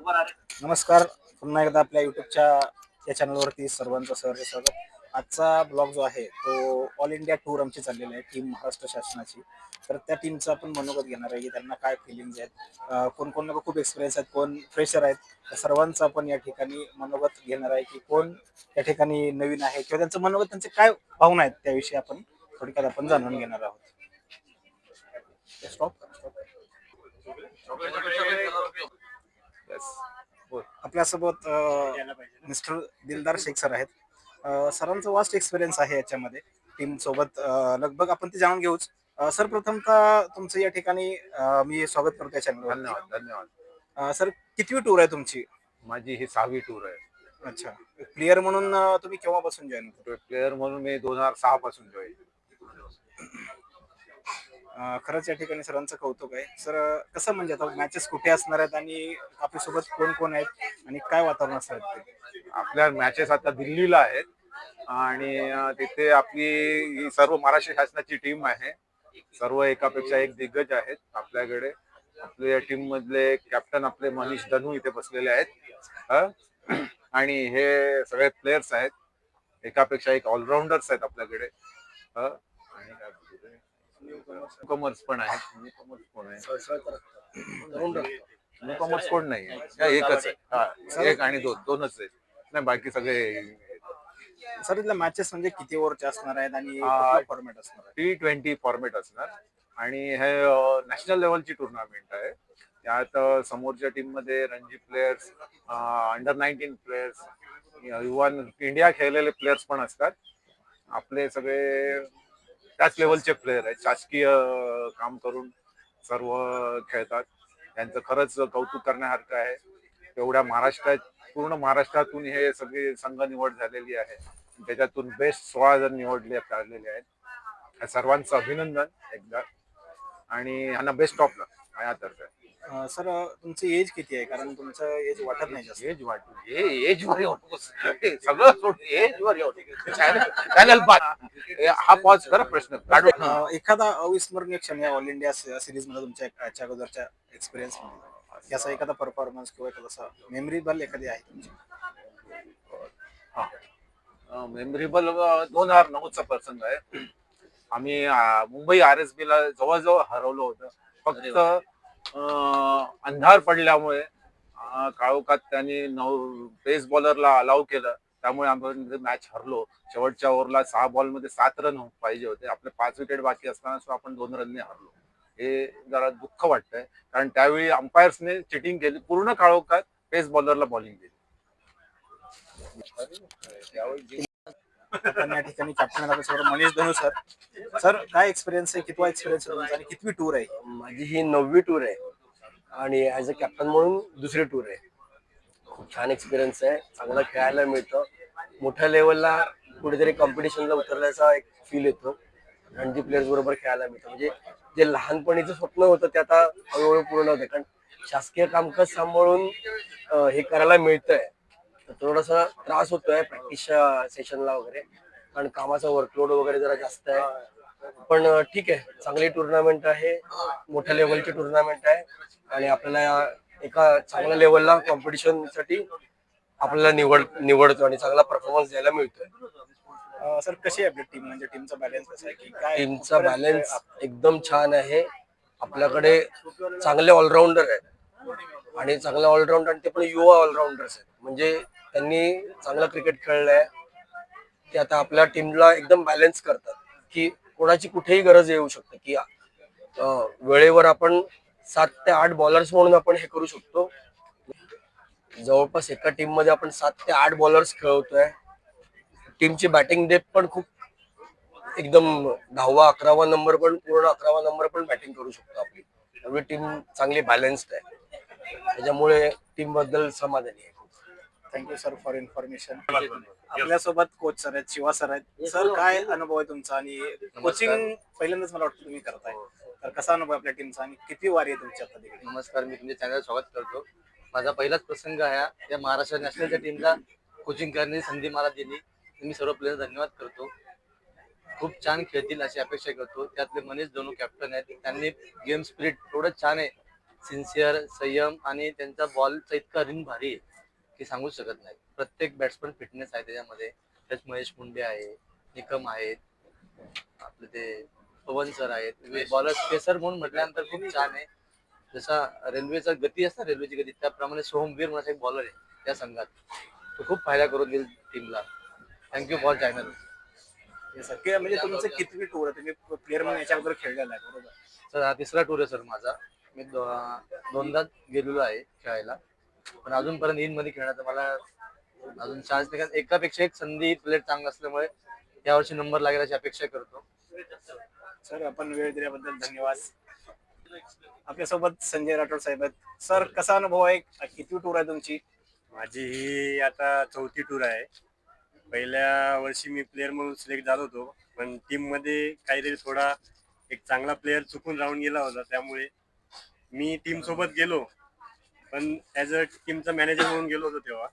नमस्कार. पुन्हा एकदा आपल्या युट्यूबच्या या चॅनलवरती सर्वांचं सहर्ष स्वागत. आजचा ब्लॉग जो आहे तो ऑल इंडिया टूर आमची चाललेली आहे टीम महाराष्ट्र शासनाची. तर त्या टीमचं आपण मनोगत घेणार आहे. की त्यांना काय फिलिंग्स आहेत? कोण कोण लोक खूप एक्सपिरियन्स आहेत कोण फ्रेशर आहेत? त्या सर्वांचं आपण या ठिकाणी मनोगत घेणार आहे की कोण या ठिकाणी नवीन आहे किंवा त्यांचं मनोगत त्यांचे काय भावना आहेत त्याविषयी आपण थोडक्यात आपण जाणून घेणार आहोत. स्टॉप आपल्यासोबत मिस्टर दिलदार शेख सर आहेत. अं, सरांचं वास्ट एक्सपिरियन्स आहे याच्यामध्ये टीम सोबत. अं, लगभग आपण ते जाणून घेऊच. अं, सर प्रथमतः तुमचं या ठिकाणी अं, मी स्वागत करतो या धन्यवाद धन्यवाद. सर कितवी टूर आहे तुमची? माझी ही सहावी टूर आहे. अच्छा. प्लेअर म्हणून अं, तुम्ही केव्हापासून जॉईन होतो? प्लेअर म्हणून मी दोन हजार सहा पासून जॉईन खरंच या ठिकाणी सरांचं कौतुक आहे. सर कसं म्हणजे आता मॅचेस कुठे असणार आहेत आणि आपल्यासोबत कोण कोण आहेत आणि काय वातावरण असणार आहे ते? आपल्या मॅचेस आता दिल्लीला आहेत आणि तिथे आपली ही सर्व महाराष्ट्र शासनाची टीम आहे. सर्व एकापेक्षा एक दिग्गज आहेत आपल्याकडे. आपल्या टीम मधले कॅप्टन आपले मनीष धनू इथे बसलेले आहेत. आणि हे सगळे प्लेयर्स आहेत. एकापेक्षा एक ऑलराऊंडर्स आहेत आपल्याकडे. हं? ते? न्यूकमर्स पण आहेत. न्यूकमर्स कोण आहे? न्यूकमर्स कोण नाही आहे. एकच आहे. एक आणि दोन दोनच आहेत. नाही बाकी सगळे सर इथल्या मॅचेस म्हणजे किती ओव्हरचे असणार आहेत आणि फॉर्मॅट असणार आहे? टी ट्वेंटी फॉर्मेट असणार. आणि हे नॅशनल लेवलची टुर्नामेंट आहे. त्यात समोरच्या टीममध्ये Ranji players under nineteen players युवन India खेळलेले प्लेयर्स पण असतात. आपले सगळे त्याच लेवलचे प्लेयर आहेत. शासकीय काम करून सर्व खेळतात. त्यांचं खरंच कौतुक करण्यासारखं आहे. एवढ्या महाराष्ट्रात पूर्ण महाराष्ट्रातून हे सगळे संघ निवड झालेली आहे. त्याच्यातून बेस्ट सोळा जण निवडले काढलेले आहेत. सर्वांचं अभिनंदन एकदा. आणि ह्यांना बेस्ट ऑफ माझ्यातर्फे अं, सर तुमची एज किती आहे? कारण तुमचं एज वाटत नाही जास्त. एज वाटू एज वर येऊ नकोस. सगळं सोड. एज वर येऊ चॅनल हा पॉज कर प्रश्न काढू अं, एखादा अविस्मरणीय क्षण या ऑल इंडिया सिरीजमध्ये तुमच्या याच्या अगोदरच्या एक्सपिरियन्समध्ये. याचा एखादा परफॉर्मन्स किंवा एखादा मेमरीबल एखादी आहे तुमची? मेमोरेबल दोन हजार नऊचा प्रसंग आहे. आम्ही अं, मुंबई आर एस बी ला जवळजवळ हरवलं होतं. फक्त अंधार पडल्यामुळे काळोखात त्यांनी नऊ पेस बॉलरला अलाव केलं. त्यामुळे आम्ही मॅच हरलो. शेवटच्या ओव्हरला सहा बॉलमध्ये सात रन हो- पाहिजे होते. आपले पाच विकेट बाकी असताना सुद्धा आपण दोन रनने हरलो. हे जरा दुःख वाटतंय. कारण त्यावेळी अंपायर्सने चिटिंग केली. पूर्ण काळोखात पेस बॉलरला बॉलिंग दिली आपण या ठिकाणी कॅप्टन आपल्यासोबत मनीष धनु सर सर काय एक्सपिरियन्स आहे? कितवा एक्सपिरियन्स आहे तुमचा? आणि कितवी टूर आहे? माझी ही नववी टूर आहे. आणि ॲज अ कॅप्टन म्हणून दुसरी टूर आहे. खूप छान एक्सपिरियन्स आहे. चांगलं खेळायला मिळतं. मोठ्या लेवलला कुठेतरी कॉम्पिटिशनला उतरल्याचा एक फील येतो. रणजी प्लेयर्स बरोबर खेळायला मिळतं. म्हणजे जे लहानपणीचं स्वप्न होतं ते आता हळूहळू पूर्ण होतं. कारण शासकीय कामकाज सांभाळून हे करायला मिळतंय. तर थोडासा त्रास होतोय प्रॅक्टिसच्या सेशनला वगैरे. कारण कामाचा वर्कलोड वगैरे जरा जास्त आहे. पण ठीक आहे. चांगली टुर्नामेंट आहे. मोठ्या लेवलची टुर्नामेंट आहे. आणि आपल्याला एका चांगल्या लेवलला कॉम्पिटिशनसाठी आपल्याला निवड निवडतो आणि चांगला परफॉर्मन्स द्यायला मिळतोय. सर कशी आहे आपली टीम म्हणजे टीमचा बॅलन्स कसा आहे? की काय टीमचा बॅलन्स एकदम छान आहे. आपल्याकडे चांगले ऑलराऊंडर आहेत. आणि चांगले ऑलराऊंडर आणि ते पण युवा ऑलराऊंडर्स आहेत. म्हणजे त्यांनी चांगलं क्रिकेट खेळलाय. ते आता आपल्या टीमला एकदम बॅलन्स करतात. की कोणाची कुठेही गरज येऊ शकते. की वेळेवर आपण सात ते आठ बॉलर्स म्हणून आपण हे करू शकतो. जवळपास एका टीममध्ये आपण सात ते आठ बॉलर्स खेळवतोय टीमची बॅटिंग डेप पण खूप एकदम दहावा अकरावा नंबर पण पूर्ण अकरावा नंबर पण बॅटिंग करू शकतो आपली. त्यामुळे टीम चांगली बॅलन्स्ड आहे. त्याच्यामुळे टीमबद्दल समाधानी आहे. Thank you sir for information आपल्यासोबत कोच सर आहेत शिवा सर आहेत. सर काय अनुभव आहे तुमचा? आणि कोचिंग पहिल्यांदाच मला वाटतं तुम्ही करताय. तर कसा अनुभव आहे आपल्या टीमचा आणि किती वारी आहे तुमची आता तिकडे? नमस्कार मी तुमच्या चॅनल स्वागत करतो. माझा पहिलाच प्रसंग आहे हा. त्या महाराष्ट्र नॅशनलच्या टीमला कोचिंग करण्याची संधी मला दिली. मी सर्व प्लेयर धन्यवाद करतो. खूप छान खेळतील अशी अपेक्षा करतो. त्यातले मनीष धोनू कॅप्टन आहेत. त्यांनी गेम स्पिरिट एवढं छान आहे. सिन्सिअर संयम आणि त्यांचा बॉलचा इतका रिंग भारी आहे की सांगूच शकत नाही. प्रत्येक बॅट्समन फिटनेस आहे त्याच्यामध्ये. त्यात महेश मुंडे आहे निकम आहेत आपले ते पवन सर आहेत बॉलर स्पेसर म्हणून म्हटल्यानंतर खूप छान आहे. जसा रेल्वेचा गती असते रेल्वेची गती त्याप्रमाणे सोहमवीर म्हणून एक बॉलर आहे त्या संघात. तो खूप फायदा करून देईल टीमला थँक्यू फॉर चॅनल म्हणजे तुमचं कितवी टूर आहे? तुम्ही प्लेअर म्हणून याच्या अगोदर खेळलेला आहे बरोबर? सर हा तिसरा टूर आहे सर माझा. मी दोनदा गेलेलो आहे खेळायला. पण अजूनपर्यंत इनमध्ये खेळण्याचा मला अजून चान्स नाही. कारण एकापेक्षा एक संधी प्लेट चांगला असल्यामुळे यावर्षी नंबर लागेल अशी अपेक्षा करतो. सर आपण वेळ दिल्याबद्दल धन्यवाद. आपल्यासोबत संजय राठोड साहेब आहेत. सर कसा अनुभव आहे? कितवी टूर आहे तुमची? माझी ही आता चौथी टूर आहे. पहिल्या वर्षी मी प्लेअर म्हणून सिलेक्ट झालो होतो. पण टीममध्ये काहीतरी थोडा एक चांगला प्लेअर चुकून राहून गेला होता. त्यामुळे मी टीम सोबत गेलो पण ॲज अ टीमचा मॅनेजर म्हणून गेलो होतो तेव्हा.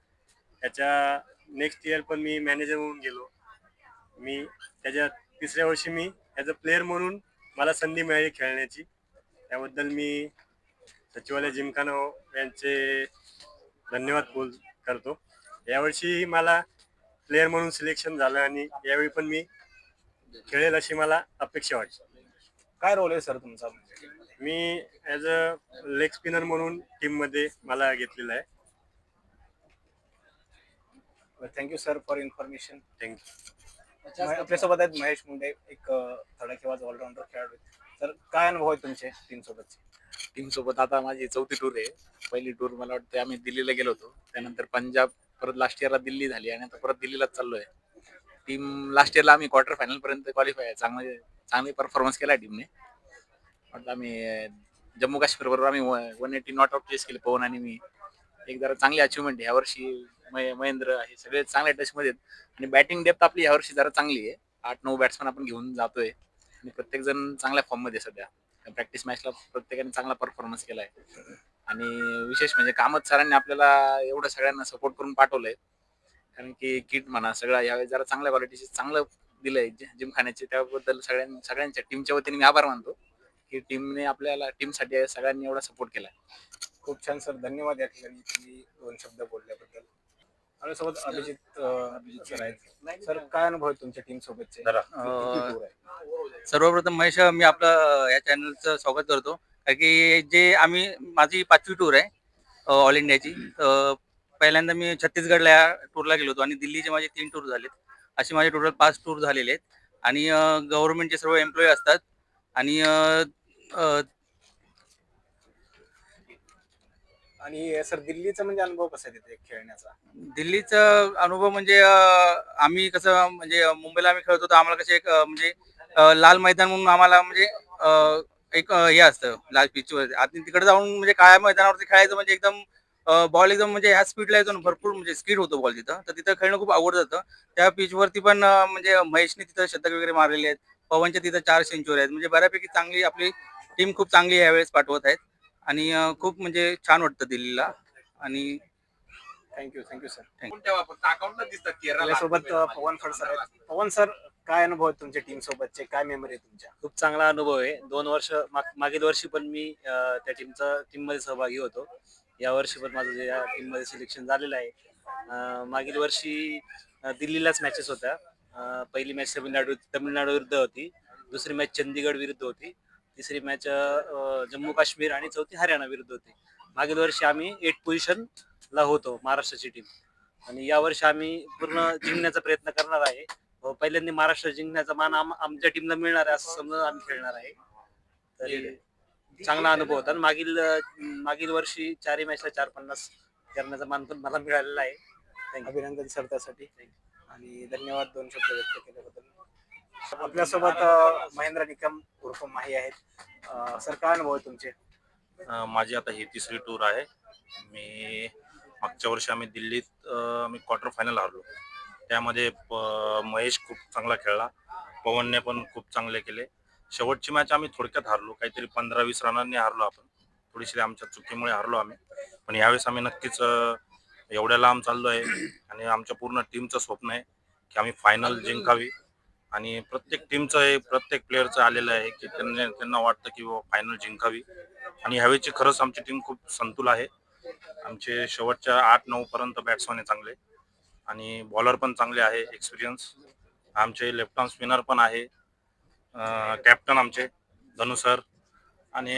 त्याच्या नेक्स्ट इयर पण मी मॅनेजर म्हणून गेलो. मी त्याच्या तिसऱ्या वर्षी मी ॲज अ प्लेअर म्हणून मला संधी मिळाली खेळण्याची. त्याबद्दल मी सचिवालय जिमखाना यांचे धन्यवाद बोल करतो. यावर्षी मला प्लेअर म्हणून सिलेक्शन झालं आणि यावेळी पण मी खेळेल अशी मला अपेक्षा वाटते. काय रोल आहे सर तुमचा? मी ॲज अ लेग स्पिनर म्हणून टीममध्ये मला घेतलेलं आहे. Thank you sir for information thank you आपल्यासोबत आहेत महेश मुंडे एक अं, थडाखेबाज ऑलराऊंडर खेळाडू. तर काय अनुभव आहे तुमचे टीम सोबतचे? टीम सोबत आता माझी चौथी टूर आहे. पहिली टूर मला वाटतं आम्ही दिल्लीला गेलो होतो. त्यानंतर पंजाब परत लास्ट इयरला दिल्ली झाली आणि आता परत दिल्लीलाच चाललोय. टीम लास्ट इयरला आम्ही क्वार्टर फायनल पर्यंत क्वालिफाय चांगले चांगली परफॉर्मन्स केला टीमने आता आम्ही जम्मू काश्मीर बरोबर आम्ही one eighty not out chase केले पवन आणि मी एक जरा चांगली अचिव्हमेंट ह्या वर्षी महे- महेंद्र हे सगळे चांगल्या टचमध्ये आहेत. आणि बॅटिंग डेप्थ आपली ह्या वर्षी जरा चांगली आहे. आठ नऊ बॅट्समन आपण घेऊन जातोय. आणि प्रत्येक जण चांगल्या फॉर्ममध्ये सध्या. प्रॅक्टिस मॅचला प्रत्येकाने चांगला परफॉर्मन्स केलाय. आणि विशेष म्हणजे कामत सरांनी आपल्याला एवढं सगळ्यांना सपोर्ट करून पाठवलंय. कारण की किट म्हणा सगळं यावेळी जरा चांगल्या क्वालिटीचे चांगलं दिलंय. जिमखान्याचे त्याबद्दल सगळ्यां सगळ्यांच्या टीमच्या वतीने मी आभार मानतो. की टीमने आपल्याला टीमसाठी सगळ्यांनी एवढा सपोर्ट केलाय. खूप छान सर धन्यवाद या ठिकाणी तुम्ही दोन शब्द बोलल्याबद्दल. आपल्यासोबत अभिजित अं, सर आहेत. सर काय अनुभव आहे तुमच्या टीम सोबतचे? सर्वप्रथम महेश मी आपलं या चॅनलचं स्वागत करतो. कारण की जे आम्ही माझी पाचवी टूर आहे ऑल इंडियाची पहिल्यांदा मी छत्तीसगडला या टूरला गेलो होतो आणि दिल्लीचे माझे तीन टूर झालेत. असे माझे टोटल पाच टूर झालेले आहेत. आणि गव्हर्नमेंटचे सर्व एम्प्लॉई असतात. आणि आणि सर दिल्लीचा म्हणजे अनुभव कसा आहे तिथे खेळण्याचा? दिल्लीचा अनुभव म्हणजे अं, आम्ही कसं म्हणजे मुंबईला आम्ही खेळत होतो. आम्हाला कसे एक अं, म्हणजे अं, लाल मैदान म्हणून आम्हाला म्हणजे अं, एक अं, हे असतं लाल पिचवर आणि तिकडे जाऊन म्हणजे काळ्या मैदानावरती खेळायचं म्हणजे एकदम बॉल एकदम म्हणजे ह्या स्पीडला येतो ना भरपूर म्हणजे स्पीड होतो बॉल तिथं. तर तिथं खेळणं खूप आवडत जातं. त्या पिचवरती पण अं, म्हणजे महेशने तिथं शतक वगैरे मारलेले आहेत. पवनच्या तिथं चार सेंचुरी आहेत. म्हणजे बऱ्यापैकी चांगली आपली टीम खूप चांगली यावेळेस पाठवत आहेत. आणि खूप म्हणजे छान वाटतं दिल्लीला. आणि थँक्यू थँक्यू सर केरला आपल्यासोबत अं, पवन फड सर आहेत. पवन सर काय अनुभव आहेत तुमच्या टीम सोबतचे? काय मेमरी आहे तुमच्या? खूप चांगला अनुभव आहे. दोन वर्ष माग- मागील वर्षी पण मी अं, त्या टीमचा टीममध्ये सहभागी होतो. या वर्षी पण माझं जे या टीममध्ये सिलेक्शन झालेलं आहे. अं, मागील वर्षी अं, दिल्लीलाच मॅचेस होत्या. अं, पहिली मॅच तामिळनाडू तमिळनाडू विरुद्ध होती. दुसरी मॅच चंदीगड विरुद्ध होती. तिसरी मॅच जम्मू काश्मीर आणि चौथी हरियाणा विरुद्ध होती. मागील वर्षी आम्ही एट पोझिशनला होतो महाराष्ट्राची टीम आणि यावर्षी आम्ही पूर्ण जिंकण्याचा प्रयत्न करणार आहे. पहिल्यांदा महाराष्ट्र जिंकण्याचा मान आम- आमच्या टीमला मिळणार आहे असं समजून आम्ही खेळणार आहे. तरी चांगला अनुभव होता. आणि मागील मागील वर्षी चारही मॅचला चार पन्नास करण्याचा मान पण मला मिळालेला आहे. अभिनंदन सर त्यासाठी. आणि धन्यवाद दोन शब्द व्यक्त केल्याबद्दल. आपल्यासोबत महेंद्र निकम उर्फ माही आहेत. सर काय अनुभव आहे तुमचे? अ, माझी आता ही तिसरी टूर आहे. मी मागच्या वर्षी आम्ही दिल्लीत अ, आम्ही क्वार्टर फायनल हारलो. त्यामध्ये प- महेश खूप चांगला खेळला. पवनने पण खूप चांगले केले. शेवटची मॅच आम्ही थोडक्यात हरलो. काहीतरी पंधरा वीस रनांनी हरलो आपण. थोडीशी आमच्या चुकीमुळे हरलो आम्ही. पण यावेळेस आम्ही नक्कीच अ, एवढ्या लांब चाललो आहे आणि आमच्या पूर्ण टीमचं स्वप्न आहे की आम्ही फायनल जिंकावी. आणि प्रत्येक टीमचं आहे प्रत्येक प्लेअरचं आलेलं आहे की त्यांना त्यांना वाटतं की फायनल जिंकावी. आणि ह्यावेळीची खरंच आमची टीम खूप संतुल आहे. आमचे शेवटच्या आठ नऊ पर्यंत बॅट्समॅन आहे चांगले आणि बॉलर पण चांगले आहे एक्सपिरियन्स आमचे लेफ्ट आर्म स्पिनर पण आहे. कॅप्टन आमचे धनु सर आणि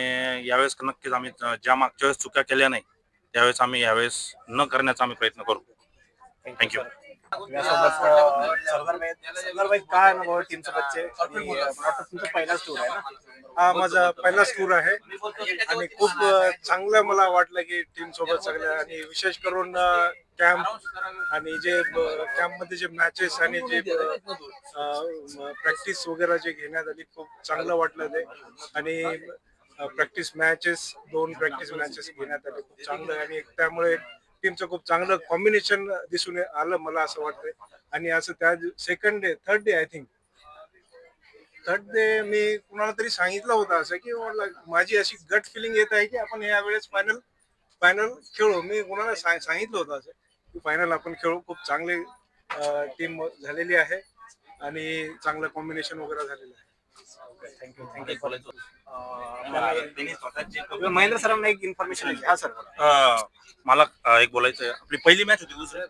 यावेळेस नक्कीच आम्ही ज्या मागच्या वेळेस चुक्या केल्या नाही त्यावेळेस आम्ही यावेळेस न करण्याचा आम्ही प्रयत्न करू. थँक्यू काय अनुभव टीम सोबतचे तुमचा पहिलाच टूर आहे ना? हा माझा पहिलाच टूर आहे. आणि खूप चांगलं मला वाटलं की टीम सोबत सगळ्या आणि विशेष करून कॅम्प आणि जे कॅम्पमध्ये जे मॅचेस आणि जे प्रॅक्टिस वगैरे जे घेण्यात आली खूप चांगलं वाटलं ते. आणि प्रॅक्टिस मॅचेस दोन प्रॅक्टिस मॅचेस घेण्यात आले खूप चांगलं. आणि त्यामुळे टीमचं खूप चांगलं कॉम्बिनेशन दिसून आलं मला असं वाटतंय. आणि असं त्या second day third day I think third day मी कुणाला तरी सांगितलं होतं असं की मला माझी अशी गट फिलिंग येत आहे की आपण या वेळेस फायनल फायनल खेळू. मी कुणाला सांगितलं होतं असं की फायनल आपण खेळू. खूप चांगले टीम झालेली आहे. आणि चांगलं कॉम्बिनेशन वगैरे झालेलं आहे. थँक्यू थँक्यू महेंद्र सरांना एक इन्फॉर्मेशन हा सर मला एक बोलायचं आहे. आपली पहिली मॅच होती दुसरी.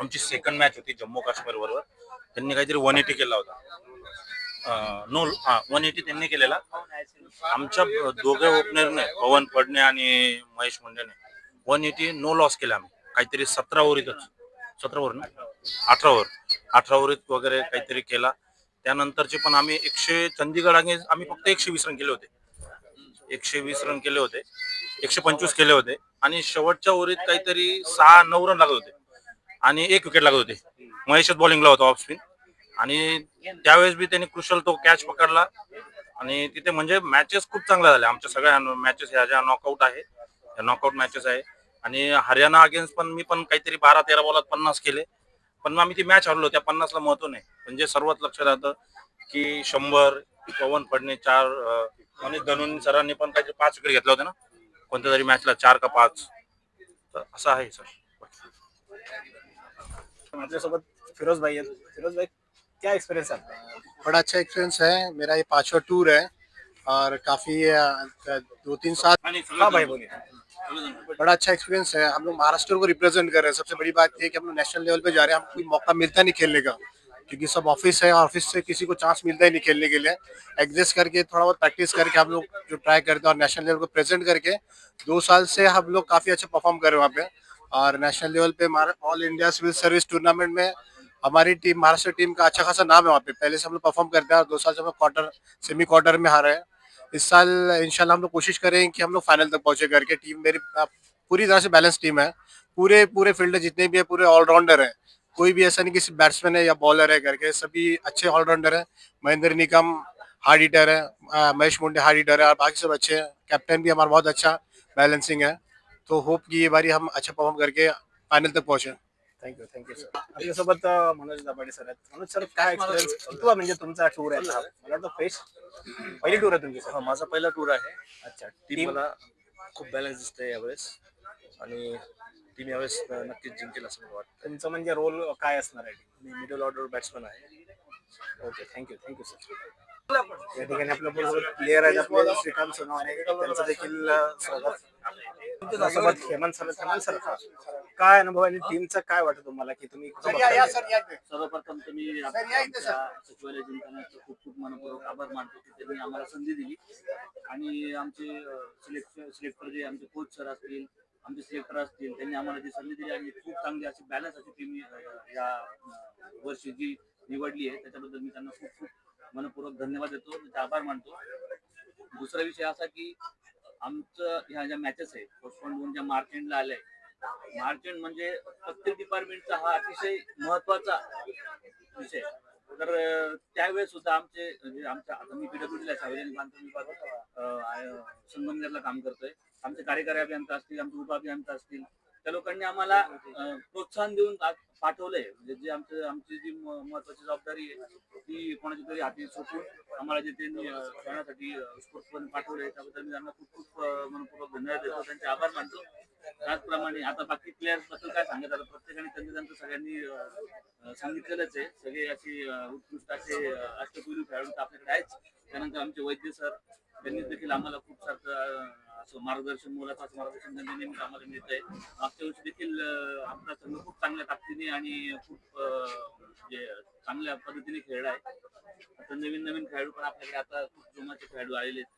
आमची सेकंड मॅच होती जम्मू काश्मीर बरोबर. त्यांनी काहीतरी वन एटी केला होता. नो वन एटी त्यांनी केलेला. आमच्या दोघे ओपनरने पवन पडणे आणि महेश मुंडेने वन एटी नो लॉस केला आम्ही. काहीतरी सतरा ओव्हरीतच सतरा ओव्हर ना? अठरा ओव्हर. अठरा ओव्हरीत वगैरे काहीतरी केला. त्यानंतरचे पण आम्ही एकशे चंदीगड आणि आम्ही फक्त एकशे वीस रन केले होते. एकशे वीस रन केले होते. एकशे पंचवीस केले होते. आणि शेवटच्या ओव्हरीत काहीतरी सहा नऊ रन लागत होते. आणि एक विकेट लागत होते. महेशच बॉलिंगला होता ऑफ स्पिन आणि त्यावेळेस बी त्यांनी क्रुशल तो कॅच पकडला. आणि तिथे म्हणजे मॅचेस खूप चांगल्या झाल्या. आमच्या सगळ्या मॅचेस ह्या ज्या नॉकआउट आहे नॉकआउट मॅचेस आहे. आणि हरियाणा अगेन्स्ट पण मी पण काहीतरी बारा तेरा बॉलात पन्नास केले. पण आम्ही ती मॅच हरलो त्या पन्नासला महत्त्व नाही. म्हणजे सर्वात लक्षात राहतं की शंभर पवन पडणे चार अं, आणि धनुन सरांनी पण काहीतरी पाच विकेट घेतला होता ना? कोणत्या तरी मॅचला चार का पाच. तर असं आहे सर. आपल्यासोबत फिरोज भाई आहेत. फिरोज भाई क्या एक्सपिरियंस आहे आपका? बड़ा अच्छा एक्सपीरियंस है। मेरा ये पांचवा टूर है और काफी अ, दो तीन साल हाँ भाई बोलिए। बड़ा अच्छा एक्सपीरियंस है। हम लोग महाराष्ट्र को रिप्रेजेंट कर रहे हैं। सबसे बड़ी बात ये कि हम लोग नेशनल लेवल पे जा रहे हैं। हमको कोई मौका मिलता नहीं खेलने का, क्योंकि सब ऑफ़िस है ऑफ़िस से किसी को चांस मिलता ही नहीं खेलने के लिए। एडजस्ट करके, थोड़ा बहुत प्रैक्टिस करके हम लोग जो ट्राई करते हैं और नेशनल लेवल को प्रेजेंट करके, दो साल से हम लोग काफ़ी अच्छा परफॉर्म कर रहे हैं वहाँ पे। और नेशनल लेवल पे all India civil service tournament में हमारी टीम महाराष्ट्र टीम का अच्छा खासा नाम है वहाँ पे। पहले से हम लोग परफॉर्म करते हैं और दो साल से हम क्वार्टर सेमी क्वार्टर में हारे हैं। इस साल इंशाल्लाह हम लोग कोशिश करें कि हम लोग फाइनल तक पहुँचे करके टीम मेरी पूरी तरह से बैलेंस टीम है। पूरे पूरे फील्डर जितने भी है, पूरे ऑलराउंडर है। कोई भी ऐसा नहीं किसी बैट्समैन है या बॉलर है करके सभी अच्छे ऑलराउंडर है। महेंद्र निकम हार्ड हिटर है महेश मुंडे हार्ड हिटर है, और बाकी सब अच्छे हैं। कैप्टन भी हमारा बहुत अच्छा बैलेंसिंग है। तो होप कि ये बारी हम अच्छा परफॉर्म करके फाइनल तक पहुँचे। थँक्यू थँक्यू सर आपल्यासोबत अं, मनोज दाभाडे सर आहेत. मनोज सर काय एक्सपिरियन्स म्हणजे तुमचा टूर आहे हा? मला वाटतं फ्रेश पहिली टूर आहे तुमची सर माझा पहिला टूर आहे. अच्छा. टीम मला खूप बॅलन्स दिसते यावेळेस. आणि टीम यावेळेस नक्कीच जिंकेल असं मला वाटतं. तुमचं म्हणजे रोल काय असणार आहे? मी मिडल ऑर्डर बॅट्समन आहे. Okay thank you thank you sir या ठिकाणी आपल्या बरोबर प्लेअर आहेत आपले श्रीकांत सोनवणे. त्यांचं देखील अं, स्वागत. हेमंत सर हेमंत सर काय अनुभव आणि टीमचा काय वाटतं तुम्हाला की तुम्ही? सर्वप्रथम तुम्ही सचिवालय जिंकण्याचं खूप खूप मनपूर्वक आभार मानतो की त्यांनी आम्हाला संधी दिली. आणि आमचे सिलेक्ट सिलेक्टर जे आमचे कोच सर असतील आमचे सिलेक्टर असतील त्यांनी आम्हाला जी संधी दिली आणि खूप चांगली अशी बॅलन्स अशी टीम या वर्षी जी निवडली आहे त्याच्याबद्दल मी त्यांना खूप खूप मनपूर्वक धन्यवाद देतो त्यांचे आभार मानतो. दुसरा विषय असा की आमचं ह्या ज्या मॅचेस आहेत पोस्टपोन होऊन ज्या मार्च एंडला आल्या आहेत मार्च म्हणजे प्रत्येक डिपार्टमेंटचा हा अतिशय महत्त्वाचा विषय. तर त्यावेळेस सुद्धा आमचे म्हणजे आमच्या आता मी पीडब्ल्यूडीला सार्वजनिक बांधकाम विभाग संगमनेरला काम करतोय. आमचे कार्यकारी अभियंता असतील आमचे उपअभियंता असतील त्या लोकांनी आम्हाला प्रोत्साहन देऊन पाठवलंय. म्हणजे जे आमचं आमची जी महत्वाची जबाबदारी आहे ती कोणाची तरी हाती सोपून आम्हाला जे त्यांनी करण्यासाठी खेळण्यासाठी स्फूर्तपणे पाठवलंय त्याबद्दल मी त्यांना खूप खूप मनपूर्वक धन्यवाद देतो. त्यांचे आभार मानतो. त्याचप्रमाणे आता बाकी प्लेयर्सबद्दल काय सांगत आता प्रत्येकाने त्यांनी त्यांचं सगळ्यांनी सांगितलेलंच आहे. सगळे असे उत्कृष्ट असे अं, अष्टपैलू खेळाडू तर आपल्याकडे आहेच. त्यानंतर आमचे वैद्य सर त्यांनी देखील आम्हाला खूप सारखं असं मार्गदर्शन मुलाचं असं मार्गदर्शन त्यांनी नेहमीच आम्हाला मिळत आहे मागच्या वर्षी देखील आमचा आपला संघ खूप चांगल्या ताकदीने आणि खूप म्हणजे चांगल्या पद्धतीने खेळला आहे. आता नवीन नवीन खेळाडू पण आपल्याकडे आता खूप जोमाचे खेळाडू आलेले आहेत.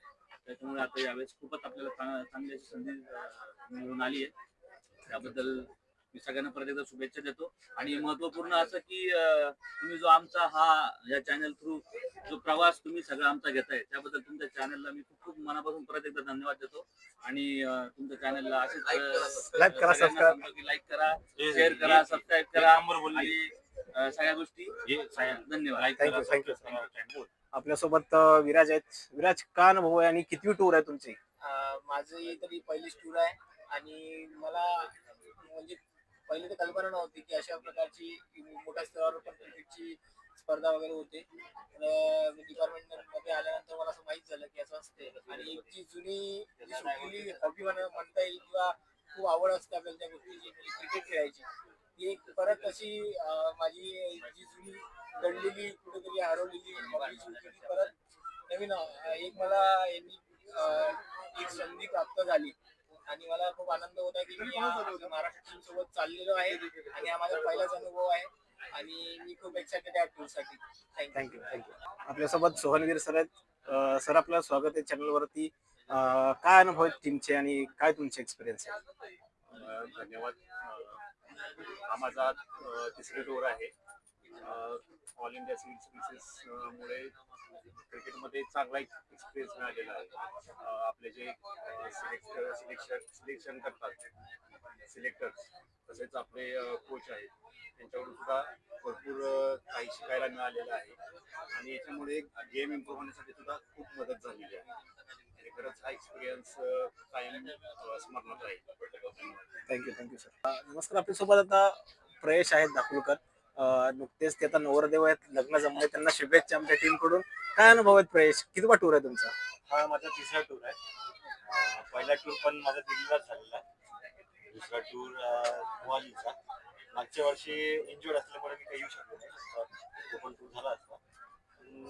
त्याच्यामुळे आता यावेळेस खूपच आपल्याला चांग- चांगली अशी संधी मिळून आली आहे. त्याबद्दल मी सगळ्यांना परत एकदा शुभेच्छा देतो. आणि महत्त्वपूर्ण असं की तुम्ही जो आमचा हा या चॅनल थ्रू जो प्रवास तुम्ही सगळा आमचा घेताय त्याबद्दल तुमच्या चॅनलला मी खूप खूप मनापासून परत एकदा धन्यवाद देतो. आणि तुमच्या चॅनलला असेच. लाईक करा शेअर करा सबस्क्राईब करा आणि सगळ्या गोष्टी धन्यवाद. थँक्यू थँक्यू आपल्यासोबत अं, विराज आहेत. विराज का अनुभव आहे आणि कितवी टूर आहे तुमची? माझी तरी पहिलीच टूर आहे. आणि मला म्हणजे पहिली तर कल्पना नव्हती की अशा प्रकारची मोठ्या स्तरावर पण क्रिकेटची स्पर्धा वगैरे होते. डिपार्टमेंटमध्ये आल्यानंतर मला असं माहीत झालं की असं असते. आणि जी जुनी जी सुटलेली हॉबी म्हणता येईल किंवा खूप आवड असते आपल्याला त्या गोष्टीची म्हणजे क्रिकेट खेळायची. एक परत अशी माझी जी जुनी दडलेली कुठेतरी हरवलेली परत नवीन एक मला यांनी एक संधी प्राप्त झाली. आणि मला खूप आनंद होत आहे की मी या महाराष्ट्र टीम सोबत चाललेलो आहे आणि हा माझा पहिलाच अनुभव आहे. आणि मी खूप एक्साइटेड आहे टूरसाठी थँक्यू थँक्यू थँक्यू आपल्यासोबत सोहनवीर सर आहेत. सर आपलं स्वागत आहे चॅनल वरती. अं, काय अनुभव आहेत टीमचे आणि काय तुमचे एक्सपिरियन्स आहे धन्यवाद. हा माझा तिसरी टूर आहे. ऑल इंडिया सिव्हिल सर्व्हिसेस मुळे क्रिकेटमध्ये चांगला एक्सपिरियन्स मिळालेला आहे. आपले जे सिलेक्ट सिलेक्शन सिलेक्शन करतात सिलेक्टर्स तसेच आपले कोच आहेत. त्यांच्याकडून सुद्धा भरपूर काही शिकायला मिळालेलं आहे. आणि याच्यामुळे गेम इम्प्रूव्ह होण्यासाठी सुद्धा खूप मदत झालेली आहे. खरंच हा एक्सपिरियन्स कायम स्मरणात राहील थँक्यू थँक्यू सर नमस्कार आपल्यासोबत आता प्रयश आहेत दाखलकर अं, नुकतेच ते आता नवरदेव आहेत लग्न जमले त्यांना शुभेच्छा आमच्या टीमकडून काय अनुभव आहेत प्रयश? कितवा टूर आहे तुमचा? हा माझा तिसरा टूर आहे. अं, पहिला टूर पण माझा दिल्लीलाच झालेला आहे. दुसरा टूर मोहालीचा मागच्या वर्षी इंजुर्ड असल्यामुळे मी काही येऊ शकलो नाही. तो पण टूर झाला असता.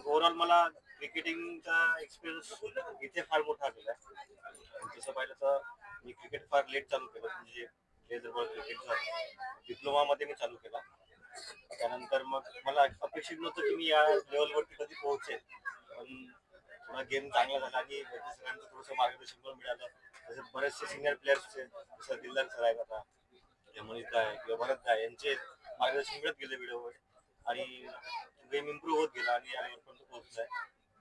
ओव्हरऑल मला क्रिकेटिंगचा एक्सपिरियन्स इथे फार मोठा आलेला आहे. तसं पाहिलं तर मी क्रिकेट फार लेट चालू केलं. म्हणजे लेझरबॉल क्रिकेटचा डिप्लोमामध्ये मी चालू केला. त्यानंतर मग मला अपेक्षित नव्हतं की मी या लेवलवरती कधी पोहोचेल पण थोडा गेम चांगला झाला आणि सगळ्यांचं थोडंसं मार्गदर्शन पण मिळालं. तसे बरेचसे सिनियर प्लेयर्स होते. जसं दिलदार सर आहे आता यमुनित आहे किंवा भरत आहे यांचे मार्गदर्शन मिळत गेले व्हिडिओवर आणि गेम इम्प्रूव्ह होत गेला आणि यावर पण पोहोचलाय.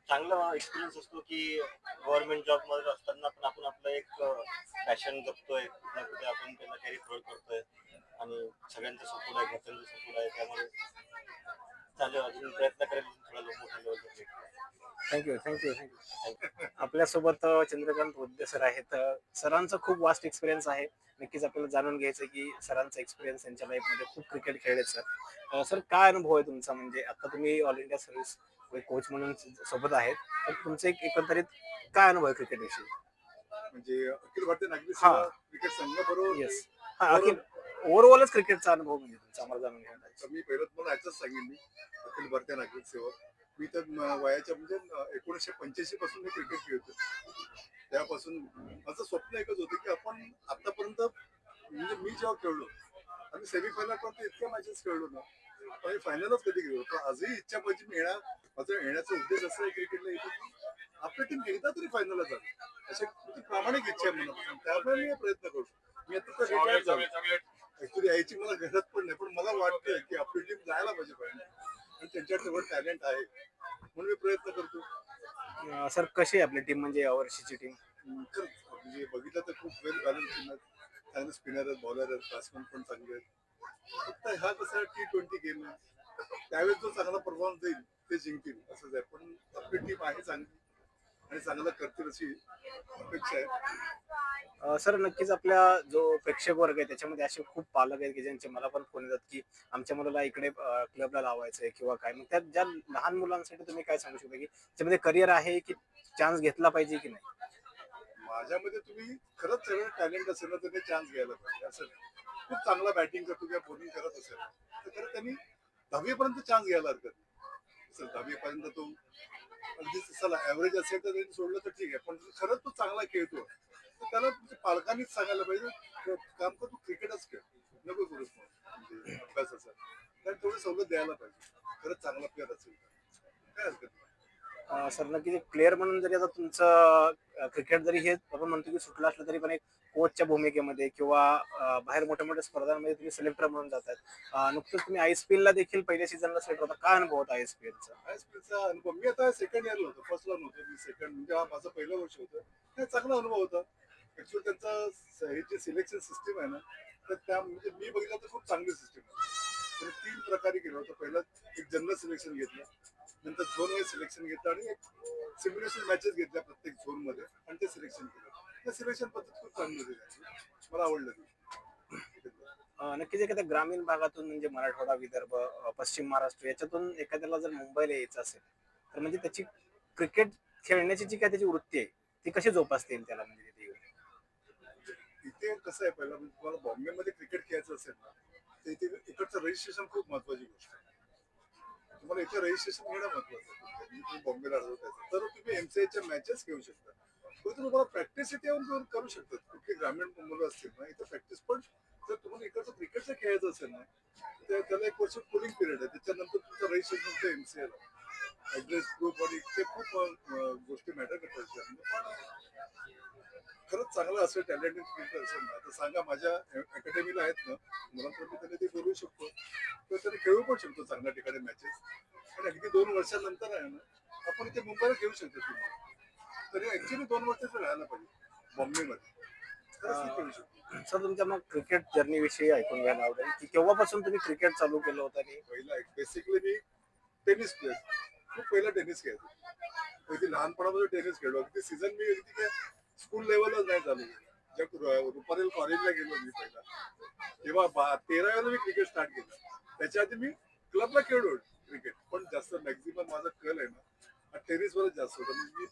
चांगला एक्सपिरियन्स असतो की गव्हर्नमेंट जॉबमध्ये असताना पण आपण आपलं एक पॅशन जपतोय. कुठे कुठे आपण त्यांना कॅरी फॉरवर्ड करतोय. आणि सगळ्यांचा सपोर्ट आहे घरच्यांचा सपोर्ट आहे. त्यामुळे चालेल अजून प्रयत्न करेल. थोडा मोठ्या लेवलचा थँक्यू थँक्यू थँक्यू आपल्यासोबत चंद्रकांत वैद्य सर आहेत. सरांचं सरांचा खूप वास्ट एक्सपिरियन्स आहे. नक्कीच आपल्याला जाणून घ्यायचं की सरांचा एक्सपिरियन्स त्यांच्या लाईफमध्ये खूप क्रिकेट खेळले सर सर काय अनुभव आहे तुमचा? म्हणजे आता तुम्ही ऑल इंडिया सर्व्हिस कोच म्हणून सोबत आहेत. तर तुमचं एक एकंदरीत काय अनुभव आहे क्रिकेट विषयी म्हणजे अखिल भारतीय नागरिक हा. सेवा क्रिकेट संघाबरोबर येस हा अखिल ओव्हरऑलच क्रिकेटचा अनुभव म्हणजे तुमचा आम्हाला जाणून घ्यायला आहे. तर मी पहिलं तुम्हाला सांगेन मी अखिल भारतीय नागरिक सेवक. मी तर म- वयाच्या म्हणजे एकोणीसशे पंच्याऐंशी पासून मी क्रिकेट खेळतो त्यापासून माझं स्वप्न एकच होतं की आपण आतापर्यंत म्हणजे मी जेव्हा खेळलो आम्ही सेमीफायनल पर्यंत इतक्या मॅचेस खेळलो ना आणि फायनलच कधी गेलो? पण आजही इच्छा माझी मी येणार माझा येण्याचा उद्देश असा आहे क्रिकेटला येतो की आपली टीम एकदा तरी फायनलला जावी. अशी ती प्रामाणिक इच्छा आहे मनापासून त्यामुळे मी प्रयत्न करतो मी आता तर रिटायर झालो. ऍक्च्युली यायची मला गरज पण नाही पण मला वाटतंय की आपली टीम जायला पाहिजे फायनल आणि त्यांच्यात तेवढं टॅलेंट आहे. म्हणून मी प्रयत्न करतो. अं, सर कशी आहे आपली टीम म्हणजे यावर्षीची टीम खरंच म्हणजे बघितलं तर खूप वेल बॅलन्स चांगले स्पिनर आहेत बॉलर आहेत बॅट्समन पण चांगले आहेत. फक्त हा कसा टी ट्वेंटी गेम त्यावेळेस जो चांगला परफॉर्मन्स देईल ते जिंकतील असंच आहे पण आपली टीम आहे चांगली आणि चांगलं करतील अशी अपेक्षा आहे. सर नक्कीच आपल्या जो प्रेक्षक वर्ग आहे त्याच्यामध्ये असे खूप पालक आहेत की ज्यांचे मला पण फोन येतात की आमच्या मुलाला इकडे क्लबला लावायचं आहे किंवा काय. मग त्यात ज्या लहान मुलांसाठी तुम्ही काय सांगू शकता की त्याच्यामध्ये करिअर आहे की चान्स घेतला पाहिजे की नाही? माझ्यामध्ये तुम्ही खरंच सगळं टॅलेंट असेल ना तर ते चान्स घ्यायला पाहिजे असं नाही. खूप चांगला बॅटिंग करतो किंवा बॉलिंग करत असेल तर खरं त्यांनी दहावीपर्यंत चान्स घ्यायला हरकत नाही. दहावीपर्यंत तो चला ऍव्हरेज असेल तर त्यांनी सोडलं तर ठीक आहे पण खरंच तो चांगला खेळतो तर त्याला तुमच्या पालकांनीच सांगायला पाहिजे काम कर तू क्रिकेटच खेळ नको करू. म्हणजे अभ्यासाचा. कारण तेवढी सवलत द्यायला पाहिजे. खरंच चांगला प्लेअर असेल तर. काय हरकत नाही. सर सर नक्की प्लेअर म्हणून जरी आता तुमचं क्रिकेट जरी हे आपण म्हणतो की सुटलं असलं तरी पण एक कोचच्या भूमिकेमध्ये किंवा बाहेर मोठ्या मोठ्या स्पर्धांमध्ये तुम्ही सिलेक्टर म्हणून जातात नुकतंच तुम्ही आयएसपीएल ला देखील पहिल्या सीझनला सिलेक्ट होता. काय अनुभव होता आय एस पीएल चा एलचा अनुभव मी आता सेकंड इयरला होतो. फर्स्टला नव्हतो मी सेकंड म्हणजे हा माझं पहिलं वर्ष होतं. ते चांगला अनुभव होता. ऍक्च्युअली त्यांचा हे जे सिलेक्शन सिस्टीम आहे ना तर त्या म्हणजे मी बघितलं तर खूप चांगली सिस्टीम आहे. तीन प्रकारे केलं होतं. पहिलं एक जनरल सिलेक्शन घेतलं. नंतर झोन वाईज सिलेक्शन घेतलं आणि एक सिम्युलेशन मॅचेस घेतल्या प्रत्येक झोनमध्ये आणि ते सिलेक्शन केलं. ते सिलेक्शन पद्धत खूप चांगली होती. मला आवडलं ते. नक्कीच एखाद्या ग्रामीण भागातून म्हणजे मराठवाडा विदर्भ पश्चिम महाराष्ट्र याच्यातून एखाद्याला जर मुंबईला यायचं असेल तर म्हणजे त्याची क्रिकेट खेळण्याची जी काय त्याची वृत्ती आहे ती कशी जोपासता येईल त्याला म्हणजे तिथे येऊन? इथे कसं आहे पहिलं म्हणजे तुम्हाला बॉम्बेमध्ये क्रिकेट खेळायचं असेल ना तर इथे इकडचं रजिस्ट्रेशन खूप महत्वाची गोष्ट आहे. तुम्हाला इथे रजिस्ट्रेशन घेणं महत्वाचं तुम्ही बॉम्बेला तर तुम्ही एमसीआयच्या मॅचेस घेऊ शकता. तुम्हाला प्रॅक्टिस इथे येऊन करू शकतात कुठली ग्रामीण मुलं असतील ना इथे प्रॅक्टिस पण जर तुम्हाला इकडचं क्रिकेटचं खेळायचं असेल ना तर त्याला एक वर्ष कुलिंग पिरियड आहे. त्याच्यानंतर तुमचं रजिस्ट्रेशन होतं एमसीआयला ऍड्रेस प्रूफ आणि ते खूप गोष्टी मॅटर करतात. पण खरंच चांगलं असं टॅलेंटेड क्रिकेटर असेल ना तर सांगा माझ्या अकॅडमीला आहेत ना मला तर मी त्यांना ते करू शकतो. तर त्याने खेळू पण शकतो चांगल्या ठिकाणी मॅचेस आणि अगदी दोन वर्षानंतर आहे ना आपण इथे मुंबईला खेळू शकतो तुम्ही. तरी ऍक्च्युली दोन वर्षाचं राहायला पाहिजे बॉम्बेमध्ये. ते सर तुमच्या मग क्रिकेट जर्नी विषयी ऐकून घ्यायला आवडेल. की केव्हापासून तुम्ही क्रिकेट चालू केलं होतं आणि पहिला बेसिकली मी टेनिस प्लेअर खूप पहिला टेनिस खेळायचो. अगदी लहानपणापासून टेनिस खेळलो. अगदी सीझन मी अगदी काय स्कूल लेवलच नाही झालं केलं. रुपारेल कॉलेजला गेलो मी पहिला. तेव्हा तेराव्याला मी क्रिकेट स्टार्ट केलं. त्याच्या आधी मी क्लबला खेळलो क्रिकेट पण जास्त मॅक्झिमम माझा कल आहे ना हा टेनिसवरच जास्त होता. म्हणजे मी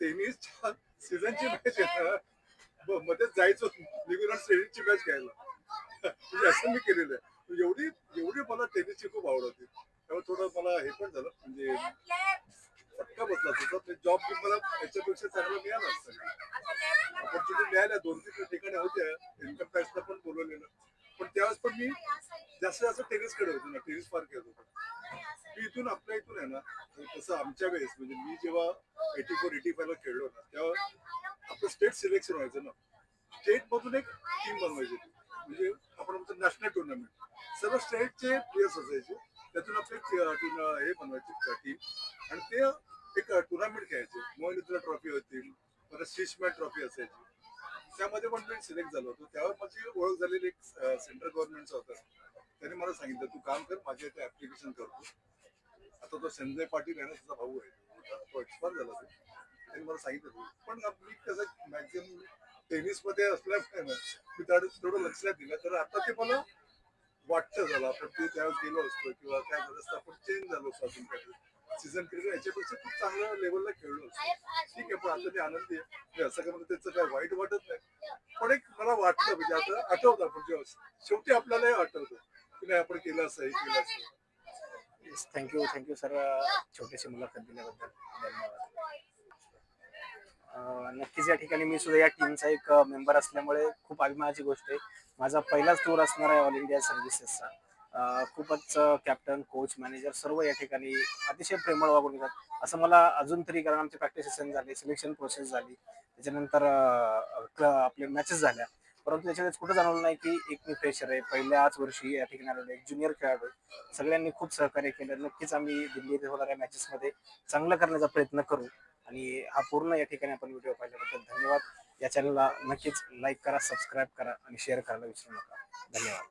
टेनिसच्या सीझनची मॅच आहे ना मध्येच जायचो. निघून टेनिसची मॅच खेळायला. म्हणजे असं मी केलेलं आहे. एवढी एवढी मला टेनिसची खूप आवड होती. त्यामुळे थोडं मला हे पण झालं. म्हणजे फटका बसला तुझा जॉब मला याच्यापेक्षा चांगलं मिळालं असतं. ऑपॉर्च्युनिटी मिळाल्या दोन तीन ठिकाणी होत्या. इन्कम टॅक्सला पण बोलवलेलं. पण त्यावेळेस पण मी जास्त जास्त टेनिस खेळत होतो ना. टेनिस फार येत होतो. मी इथून आपल्या इथून आहे ना तसं आमच्या वेळेस म्हणजे मी जेव्हा एटी फोर एटी फायला खेळलो ना तेव्हा आपलं स्टेट सिलेक्शन व्हायचं ना. स्टेट मधून एक टीम बनवायची. म्हणजे आपण म्हणतो नॅशनल टुर्नामेंट सर्व स्टेटचे प्लेयर्स असायचे. त्यातून आपले हे बनवायची टीम आणि ते एक टुर्नामेंट खेळायचे. मोहिनीतला ट्रॉफी होती परत शिशमॅन ट्रॉफी असायची. त्यामध्ये पण मी सिलेक्ट झालो होतो. त्यावर माझी ओळख झालेली एक सेंट्रल गव्हर्नमेंटचा होता. त्याने मला सांगितलं तू काम कर माझ्या इथे ऍप्लिकेशन करतो. आता तो संजय पाटील आहे ना त्याचा भाऊ आहे. तो एक्सपायर झाला तो. त्यांनी मला सांगितलं पण मी कसं मॅक्झिमम टेनिसमध्ये असल्यामुळे मी थोडं लक्षात दिलं. तर आता ते मला वाटतं झालं. आपण ते त्यावेळेस गेलो असतो किंवा काय झालं असतं आपण चेंज झालो असतो अजून काहीतरी सीझन क्रिकेट याच्यापेक्षा खूप चांगल्या लेवलला खेळलो असतो. ठीक आहे पण आता ते आनंदी आहे. असं काय त्याचं काय वाईट वाटत नाही. पण एक मला वाटलं म्हणजे आता आठवतं आपण जेव्हा शेवटी आपल्यालाही आठवतं की नाही आपण केलं असं हे केलं असं. थँक्यू थँक्यू सर छोटीशी मुलाखत दिल्याबद्दल. धन्यवाद. नक्कीच या ठिकाणी मी सुद्धा या टीमचा एक मेंबर असल्यामुळे खूप अभिमानाची गोष्ट आहे. माझा पहिलाच टूर असणार आहे ऑल इंडिया सर्व्हिसेसचा खूपच कॅप्टन कोच मॅनेजर सर्व या ठिकाणी अतिशय प्रेमळ वागून घेतात. असं मला अजून तरी कारण आमचे प्रॅक्टिस सेशन झाले सिलेक्शन प्रोसेस झाली त्याच्यानंतर आपले मॅचेस झाल्या. परंतु त्याच्यात कुठं जाणवलं नाही की एक मी फ्रेशर आहे. पहिल्याच वर्षी या ठिकाणी आलेलो एक ज्युनियर खेळाडू आहे. सगळ्यांनी खूप सहकार्य केलं. नक्कीच आम्ही दिल्ली येथे होणाऱ्या मॅचेसमध्ये चांगलं करण्याचा प्रयत्न करू. आणि हा पूर्ण या ठिकाणी आपण व्हिडिओ पाहिल्याबद्दल धन्यवाद. या चॅनलला नक्कीच लाईक करा सबस्क्राईब करा आणि शेअर करायला विसरू नका. धन्यवाद.